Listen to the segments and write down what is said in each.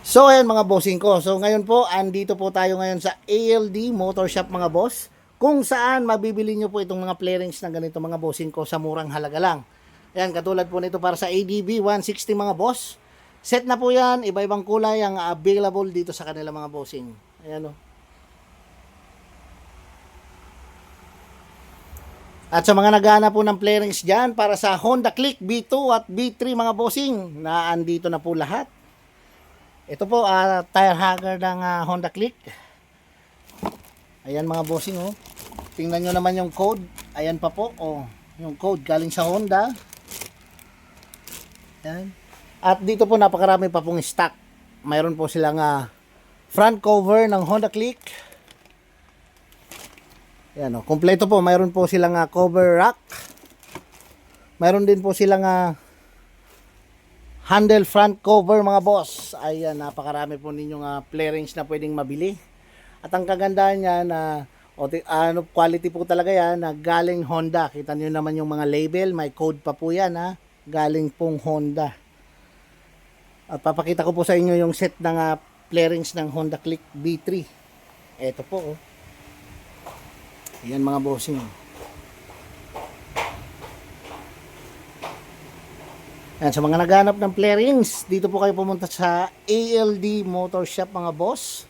So ayan mga bossing ko. So ngayon po, andito po tayo ngayon sa ALD Motor Shop mga boss. Kung saan mabibili nyo po itong mga flarings na ganito mga bossing ko sa murang halaga lang. Ayan, katulad po nito para sa ADB 160 mga boss. Set na po yan, iba-ibang kulay ang available dito sa kanila mga bossing. Ayan o. At sa mga naghahanap po ng flarings dyan para sa Honda Click B2 at B3 mga bossing, na andito na po lahat. Ito po, ah, tire hugger ng ah, Honda Click. Ayan mga bossing oh. Tingnan nyo naman yung code. Ayan pa po, oh. Yung code galing sa Honda. Ayan. At dito po napakarami pa pong stock. Mayroon po silang ah, front cover ng Honda Click. Ayan oh. Kompleto po. Mayroon po silang ah, cover rack. Mayroon din po silang ah, handle front cover mga boss. Ayan, napakarami po ninyong uh, flarings na pwedeng mabili. At ang kagandahan niya na ti- ano, quality po talaga yan na galing Honda. Kita niyo naman yung mga label, may code pa po yan ha. Galing pong Honda. At papakita ko po sa inyo yung set ng uh, flarings ng Honda Click B3. Ito po oh. Ayan mga bossing. Yan, sa mga naghanap ng flarings, dito po kayo pumunta sa ALD Motor Shop mga boss.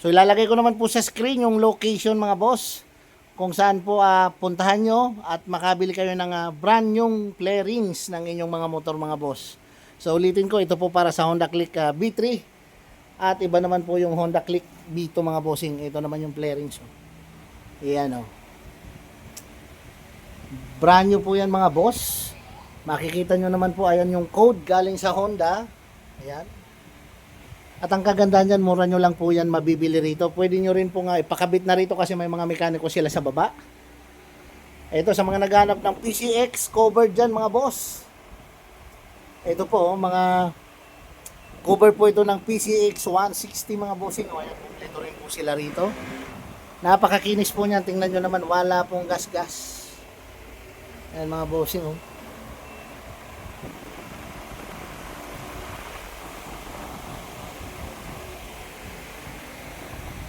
So ilalagay ko naman po sa screen yung location mga boss kung saan po ah, puntahan nyo at makabili kayo ng ah, brand new flarings ng inyong mga motor mga boss. So ulitin ko, ito po para sa Honda Click ah, B3 at iba naman po yung Honda Click B2 mga bossing. Ito naman yung flarings. Oh. Ayan oh. Brand new po yan mga boss. Makikita nyo naman po, ayan yung code galing sa Honda. Ayan. At ang kagandahan dyan, mura nyo lang po yan mabibili rito. Pwede nyo rin po nga ipakabit na rito kasi may mga mekaniko sila sa baba. Ito sa mga naghanap ng PCX, covered dyan mga boss. Ito po, oh, mga cover po ito ng PCX 160 mga bossing. O, ayan, kompleto rin po sila rito. Napakakinis po niyan. Tingnan nyo naman, wala pong gas-gas. Ayan mga bossing, oh.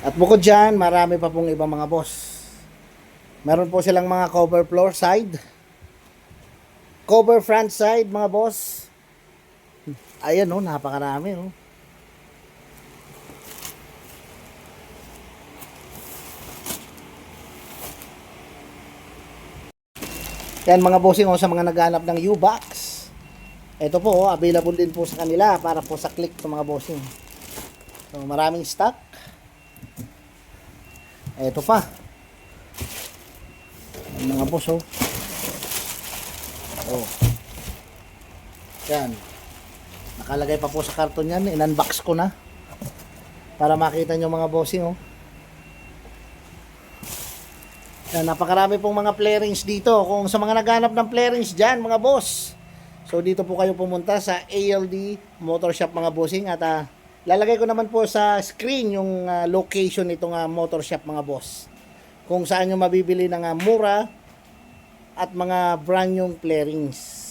At bukod dyan, marami pa pong ibang mga boss. Meron po silang mga cover floor side. Cover front side, mga boss. Ayan, oh, napakarami, oh. Yan mga bossing oh, sa mga naghanap ng U-Box. Ito po, oh, available din po sa kanila para po sa click ng mga bossing. So, maraming stock. Ito pa. Mga boss, oh. Oh. Yan. Nakalagay pa po sa karton yan. In-unbox ko na. Para makita nyo mga bossing, oh. Yan, napakarami pong mga flarings dito. Kung sa mga naghanap ng flarings dyan, mga boss. So, dito po kayo pumunta sa ALD Motor Shop, mga bossing. At ah, lalagay ko naman po sa screen yung ah, location nitong ah, motor shop, mga boss. Kung saan nyo mabibili ng ah, mura at mga brand new flarings.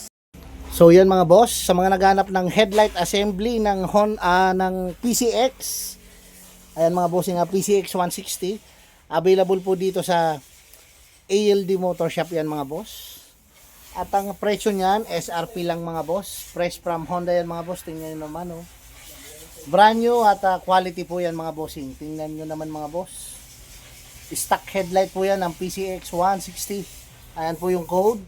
So, yan mga boss. Sa mga naghanap ng headlight assembly ng, Hon, ah, ng PCX. Ayan mga bossing, ah, PCX 160. Available po dito sa ALD Motor Shop yan mga boss. At ang presyo niyan, SRP lang mga boss. Fresh from Honda yan mga boss. Tingnan nyo naman oh. Brand new at ah, quality po yan mga bossing. Tingnan nyo naman mga boss. Stock headlight po yan ng PCX 160. Ayan po yung code.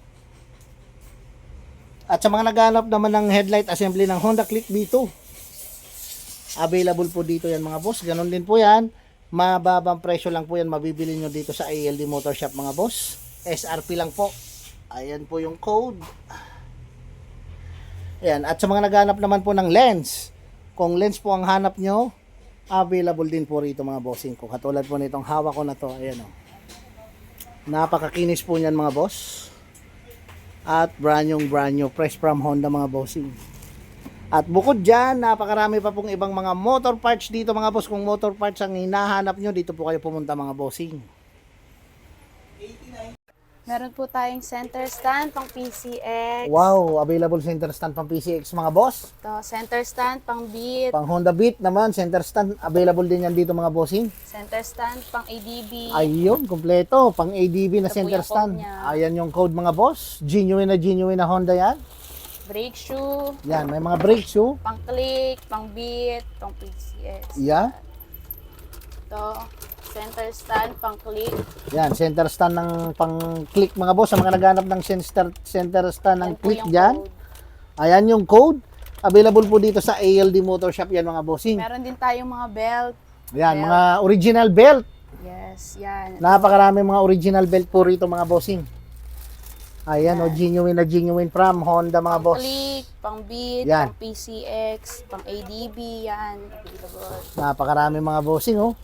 At sa mga naghanap naman ng headlight assembly ng Honda Click B2. Available po dito yan mga boss. Ganon din po yan. Mababang presyo lang po yan mabibili nyo dito sa ALD Motor Shop mga boss. SRP lang po. Ayan po yung code. Ayan. At sa mga naghanap naman po ng lens, kung lens po ang hanap nyo, available din po rito mga bossing ko. Katulad po nitong hawak ko na to. Ayan o. Napakakinis po niyan mga boss. At brand new brand new fresh from Honda mga bossing. At bukod dyan, napakarami pa pong ibang mga motor parts dito mga boss. Kung motor parts ang hinahanap nyo, dito po kayo pumunta mga bossing. Meron po tayong center stand pang PCX. Wow, available center stand pang PCX mga boss. To, center stand pang Beat. Pang Honda Beat naman, center stand available din yan dito mga bossing. Center stand pang ADB. Ayun, kompleto. Pang ADB na Ito center stand. Ayan yung code mga boss. Genuine na genuine na Honda yan. Brake shoe. Yan, may mga brake shoe. Pang click. Pang Beat. Pang PCX. Yeah. To, center stand pang click. Yan, center stand ng pang-click mga boss. Sa mga naghanap ng center, center stand ng click dyan. code. Ayan yung code. Available po dito sa ALD Motor Shop yan mga bossing. Meron din tayong mga belt. Yan, Belt. mga original belt. Yes, yan. Napakarami mga original belt po rito mga bossing. Ayan, o genuine na genuine from Honda mga pang boss. click, pang Beat, Yan. pang PCX, pang ADB, yan. Napakarami mga bossing oh.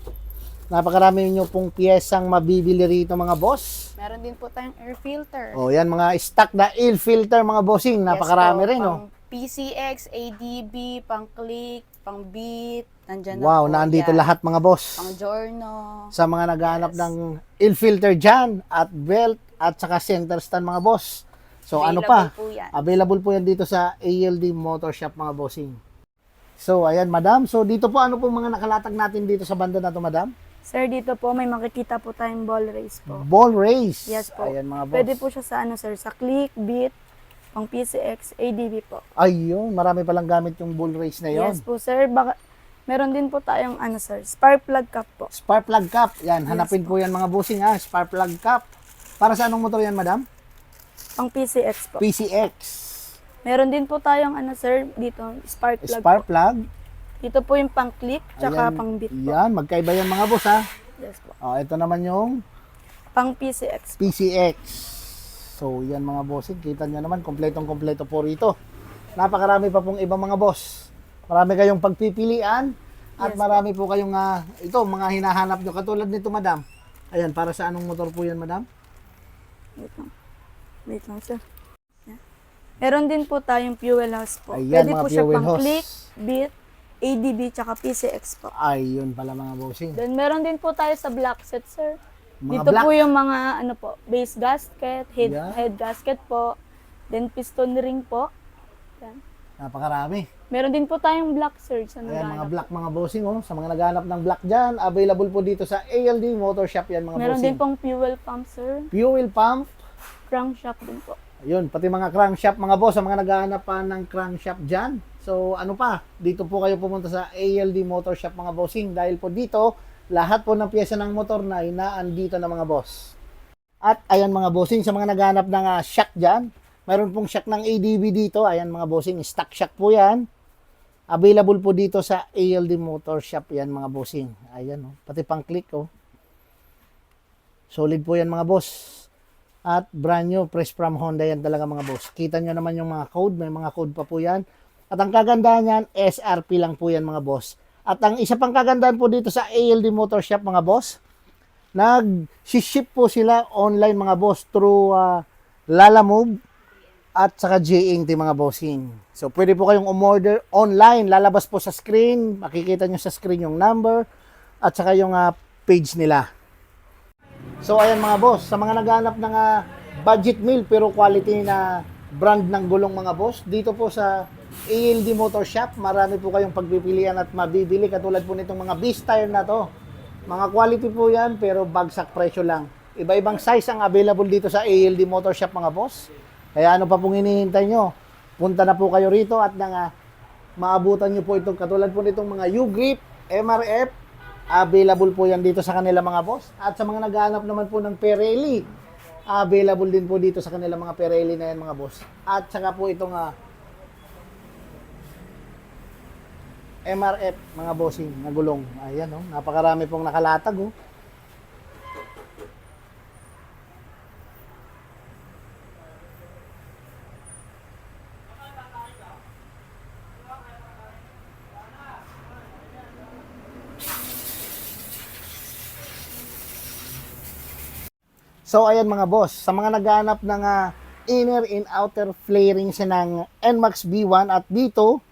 Napakarami nyo pong piyesang mabibili rito mga boss. Meron din po tayong air filter. Oh, yan mga stock na air filter mga bossing. Napakarami Yes po, rin oh. pang PCX, ADB, pang click, pang beat, nandyan Wow, na po nandito yan. lahat mga boss. Pang Giorno. Sa mga naghahanap Yes. ng air filter dyan at belt at saka center stand mga boss. So ano pa? Available po yan. Available po yan dito sa ALD Motor Shop mga bossing. So ayan madam. So dito po ano po mga nakalatag natin dito sa banda na to madam? Sir, dito po may makikita po tayong ball race po. Ball race. Yes po. Ayan mga boss. Pwede po siya sa ano sir, sa click, beat, pang PCX, ADB po. Ayun, marami palang gamit yung ball race na yon. Yes po sir, baka meron din po tayong ano sir, spark plug cap po. Spark plug cap. Yan, Yes hanapin po yan mga bossing ha. Spark plug cap. Para sa anong motor yan madam? Pang PCX po. PCX. Meron din po tayong ano sir, dito, spark plug Spark po. plug. Dito po yung pang click, tsaka Ayan, pang beat po. Yan, magkaiba yan mga boss ha. Yes po. Oh, ito naman yung Pang PCX. So, yan mga bossing. Kita nyo naman, kompletong kompleto po rito. Napakarami pa pong ibang mga boss. Marami kayong pagpipilian. At Yes, marami po kayong, ah, ito, mga hinahanap nyo. Katulad nito, madam. Ayan, para sa anong motor po yan, madam? Wait lang. Wait lang sir. Meron din po tayong fuel house po. Ayan, Pwede po siya fuel pang house. click, beat, ADB, tsaka PCX po. Ayun pala mga bossing. Then meron din po tayo sa black set, sir. Mga Dito black. po yung mga ano po, base gasket, head, Yeah. head gasket po, then piston ring po. Yan. Napakarami. Meron din po tayong black sir sa Ayan, mga black mga bossing, oh. Sa mga naghanap ng black dyan, available po dito sa ALD Motor Shop yan, mga Meron bossing. din pong fuel pump sir, Fuel pump. crankshaft din po. Ayun, pati mga crankshaft mga boss, sa mga naghahanap pa ng crankshaft dyan. So, ano pa, dito po kayo pumunta sa ALD Motor Shop mga bossing dahil po dito, lahat po ng pyesa ng motor na inaandito na mga boss. At ayan mga bossing, sa mga naghahanap ng ah, shock dyan, mayroon pong shock ng ADB dito. Ayan mga bossing, stock shock po yan. Available po dito sa ALD Motor Shop yan mga bossing. Ayan, oh, pati pang click oh. Solid po yan mga boss at brand new fresh from Honda yan talaga mga boss. Kita nyo naman yung mga code, may mga code pa po yan. At ang kagandahan yan, SRP lang po yan mga boss. At ang isa pang kagandahan po dito sa ALD Motor Shop mga boss, nag-ship po sila online mga boss through uh, Lalamove at saka JNT mga bossing. So pwede po kayong umorder online, lalabas po sa screen, makikita nyo sa screen yung number at saka yung uh, page nila. So ayan mga boss, sa mga naghanap ng ah, budget meal pero quality na brand ng gulong mga boss, dito po sa ALD Motor Shop, marami po kayong pagpipilian at mabibili katulad po nitong mga beast tire na to. Mga quality po yan pero bagsak presyo lang. Iba-ibang size ang available dito sa ALD Motor Shop mga boss. Kaya ano pa pong hinihintay nyo? Punta na po kayo rito at nang ah, maabutan nyo po itong katulad po nitong mga U-Grip, MRF, available po yan dito sa kanila mga boss. At sa mga naghahanap naman po ng Pirelli, available din po dito sa kanila mga Pirelli na yan mga boss. At saka po itong ah, MRF mga bossing na gulong. Ayan oh, napakarami pong nakalatag oh. So ayan mga boss, sa mga naghahanap ng ah, inner and outer flarings ng NMAX B1 at dito,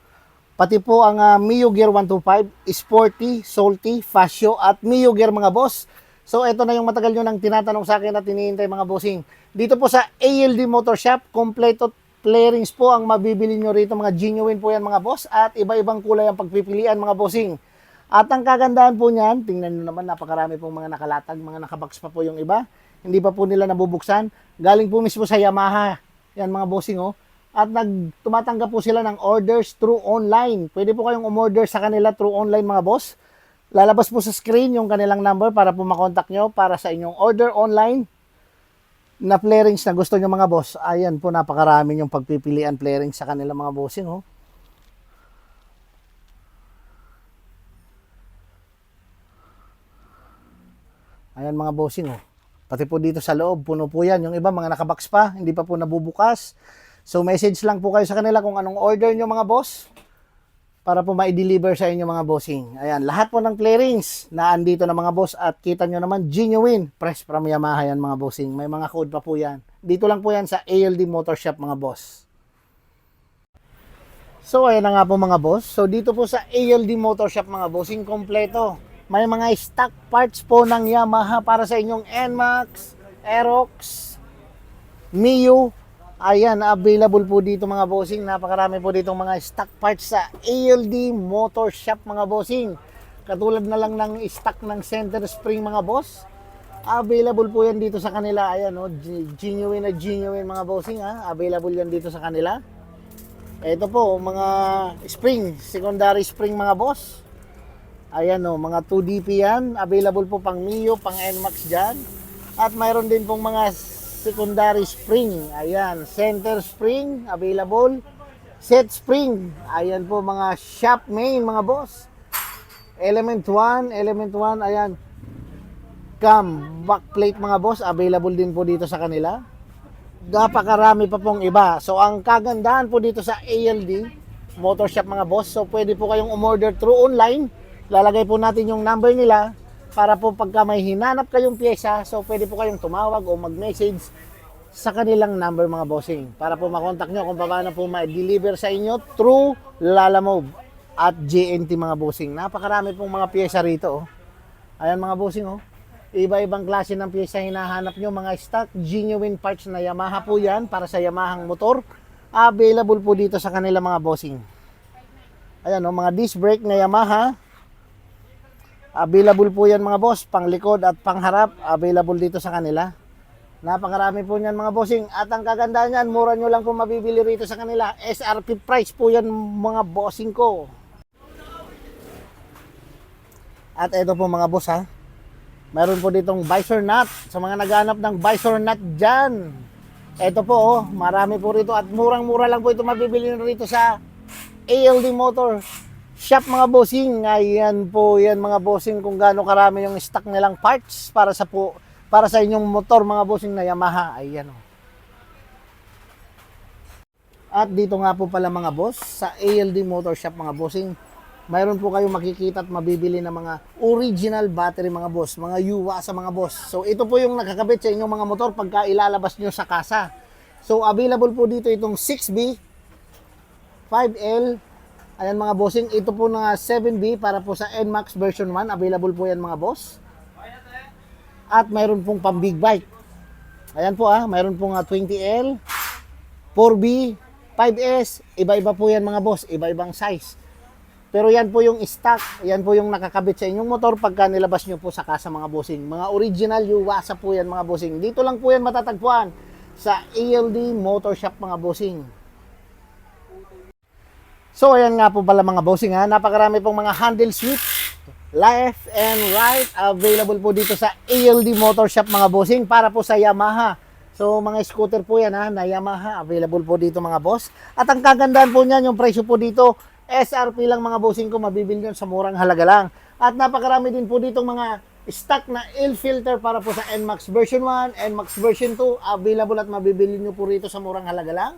pati po ang ah, Mio Gear 125, Sporty, Salty, Fascio at Mio Gear mga boss. So, ito na yung matagal nyo nang tinatanong sa akin at hinihintay mga bossing. Dito po sa ALD Motor Shop, kompleto flarings po ang mabibili nyo rito. Mga genuine po yan mga boss. At iba-ibang kulay ang pagpipilian mga bossing. At ang kagandahan po niyan, tingnan nyo naman, napakarami pong mga nakalatag, mga nakabox pa po yung iba. Hindi pa po nila nabubuksan. Galing po mismo sa Yamaha. Yan mga bossing oh. At nag tumatanggap po sila ng orders through online. Pwede po kayong umorder sa kanila through online mga boss. Lalabas po sa screen yung kanilang number para po makontak nyo para sa inyong order online na flarings na gusto nyo mga boss. Ayan po, napakarami yung pagpipilian flarings sa kanila mga bossing. Oh. Ayan mga bossing. Oh. Pati po dito sa loob, puno po yan. Yung iba, mga nakabox pa, hindi pa po nabubukas. So message lang po kayo sa kanila kung anong order nyo mga boss para po ma-deliver sa inyo mga bossing. Ayan, lahat po ng flarings na andito na mga boss at kita nyo naman genuine press from Yamaha yan mga bossing. May mga code pa po yan. Dito lang po yan sa ALD Motor Shop mga boss. So ayan na nga po mga boss. So dito po sa ALD Motor Shop mga bossing kompleto. May mga stock parts po ng Yamaha para sa inyong NMAX, Aerox, Mio, Ayan, available po dito mga bossing. Napakarami po dito mga stock parts sa ALD Motor Shop mga bossing. Katulad na lang ng stock ng center spring mga boss. Available po yan dito sa kanila. Ayan, oh, g- genuine na genuine mga bossing. Ha? Available yan dito sa kanila. Ito po, mga spring, secondary spring mga boss. Ayan o, mga 2DP yan. Available po pang Mio, pang NMAX dyan. At mayroon din pong mga secondary spring. Ayan, center spring available. Set spring. Ayan po mga shop main mga boss. Element 1, element 1, ayan. Cam, backplate mga boss, available din po dito sa kanila. Napakarami pa pong iba. So ang kagandahan po dito sa ALD Motor Shop mga boss, so pwede po kayong umorder through online. Lalagay po natin yung number nila para po pagka may hinanap kayong pyesa, so pwede po kayong tumawag o mag-message sa kanilang number mga bossing para po makontak nyo kung paano po ma-deliver sa inyo through Lalamove at JNT mga bossing. Napakarami pong mga pyesa rito. Oh. Ayan mga bossing oh. Iba-ibang klase ng pyesa hinahanap nyo, mga stock, genuine parts na Yamaha po yan para sa Yamahang motor. Available po dito sa kanila mga bossing. Ayan oh, mga disc brake na Yamaha. Available po yan mga boss, pang likod at pang harap, available dito sa kanila. Napakarami po niyan mga bossing. At ang kagandahan niyan, mura nyo lang po mabibili rito sa kanila. SRP price po yan mga bossing ko. At ito po mga boss ha. Mayroon po ditong visor nut. Sa mga naghanap ng visor nut dyan. Ito po oh, marami po rito. At murang-mura lang po ito mabibili rito sa ALD Motor Shop mga bossing. Ayan po yan mga bossing kung gaano karami yung stock nilang parts para sa po para sa inyong motor mga bossing na Yamaha. Ayan oh. At dito nga po pala mga boss, sa ALD Motor Shop mga bossing, mayroon po kayong makikita at mabibili na mga original battery mga boss, mga yuwa sa mga boss. So ito po yung nakakabit sa inyong mga motor pagka ilalabas nyo sa kasa. So available po dito itong 6B, 5L, ayan mga bossing, ito po na 7B para po sa NMAX version 1, available po yan mga boss. At mayroon pong pang big bike. Ayan po ah, mayroon pong ah, 20L, 4B, 5S, iba-iba po yan mga boss, iba-ibang size. Pero yan po yung stock, yan po yung nakakabit sa inyong motor pagka nilabas nyo po sa kasa mga bossing. Mga original Yuwasa po yan mga bossing. Dito lang po yan matatagpuan sa ALD Motor Shop mga bossing. So ayan nga po pala mga bossing ha, napakarami pong mga handle switch, left and right available po dito sa ALD Motor Shop mga bossing para po sa Yamaha. So mga scooter po yan ha, na Yamaha available po dito mga boss. At ang kagandahan po niyan, yung presyo po dito, SRP lang mga bossing ko, mabibili nyo sa murang halaga lang. At napakarami din po dito mga stock na air filter para po sa NMAX version 1, NMAX version 2, available at mabibili nyo po rito sa murang halaga lang.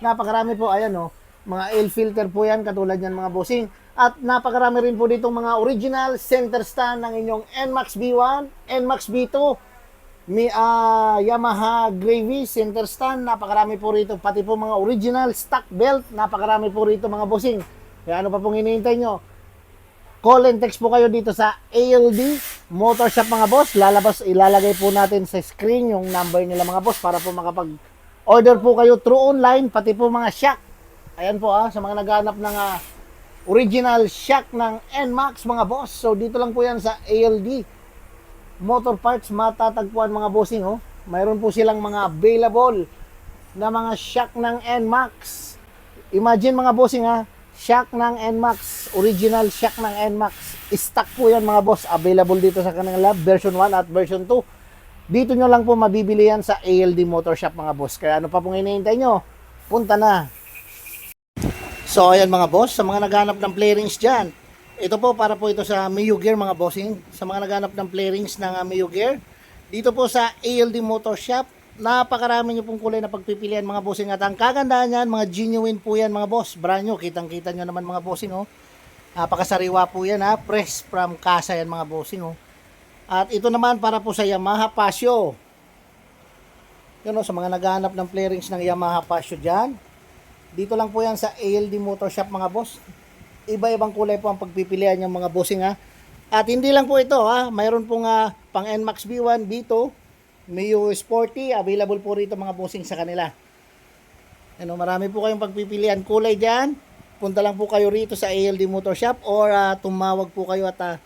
Napakarami po, ayan o, mga air filter po yan, katulad yan mga bossing. At napakarami rin po ditong mga original center stand ng inyong NMAX B1, NMAX B2, may ah, Yamaha Gravy center stand, napakarami po rito. Pati po mga original stock belt, napakarami po rito mga bossing. Kaya ano pa pong hinihintay nyo? Call and text po kayo dito sa ALD Motor Shop mga boss. Lalabas, ilalagay po natin sa screen yung number nila mga boss para po makapag order po kayo through online, pati po mga shock. Ayan po ah, sa mga naghanap ng ah, original shock ng NMAX mga boss. So dito lang po yan sa ALD Motor Parts matatagpuan mga bossing oh. Mayroon po silang mga available na mga shock ng NMAX. Imagine mga bossing ha, shock ng NMAX, original shock ng NMAX. Stock po yan mga boss, available dito sa kanila version 1 at version 2. Dito nyo lang po mabibili yan sa ALD Motor Shop mga boss. Kaya ano pa pong hinihintay nyo? Punta na. So ayan mga boss, sa mga naghanap ng play rings dyan, ito po para po ito sa Mio Gear mga bossing. Sa mga naghanap ng play rings ng uh, Mio Gear, dito po sa ALD Motor Shop, napakarami nyo pong kulay na pagpipilian mga bossing. At ang kagandahan yan, mga genuine po yan mga boss. Brand nyo, kitang-kita nyo naman mga bossing oh. Napakasariwa po yan ha, press from casa yan mga bossing oh. At ito naman para po sa Yamaha Pasio. Yun o, sa mga naghahanap ng play rings ng Yamaha Pasio dyan. Dito lang po yan sa ALD Motor Shop mga boss. Iba-ibang kulay po ang pagpipilian ng mga bossing ha. At hindi lang po ito ha, mayroon pong ah, pang NMAX B1, B2, Mio Sporty, available po rito mga bossing sa kanila. Ano, marami po kayong pagpipilian kulay diyan. Punta lang po kayo rito sa ALD Motor Shop or ah, tumawag po kayo at ah,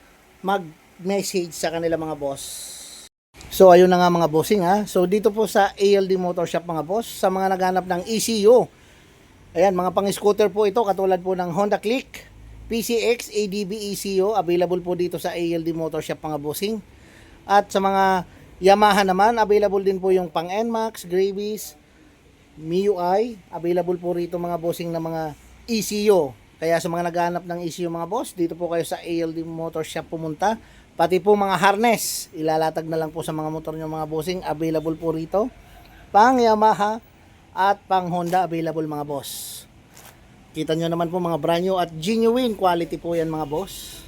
mag-message sa kanila mga boss. So ayun na nga mga bossing ha. So dito po sa ALD Motor Shop mga boss, sa mga naghanap ng ECU. Ayan, mga pang-scooter po ito katulad po ng Honda Click, PCX, ADB ECU, available po dito sa ALD Motor Shop mga bossing. At sa mga Yamaha naman, available din po yung pang NMAX, Gravies, MIUI, available po rito mga bossing na mga ECU. Kaya sa mga naghahanap ng ECU mga boss, dito po kayo sa ALD Motor Shop pumunta. Pati po mga harness, ilalatag na lang po sa mga motor nyo mga bossing, available po rito. Pang Yamaha at pang Honda available mga boss. Kita nyo naman po mga brand new at genuine quality po yan mga boss.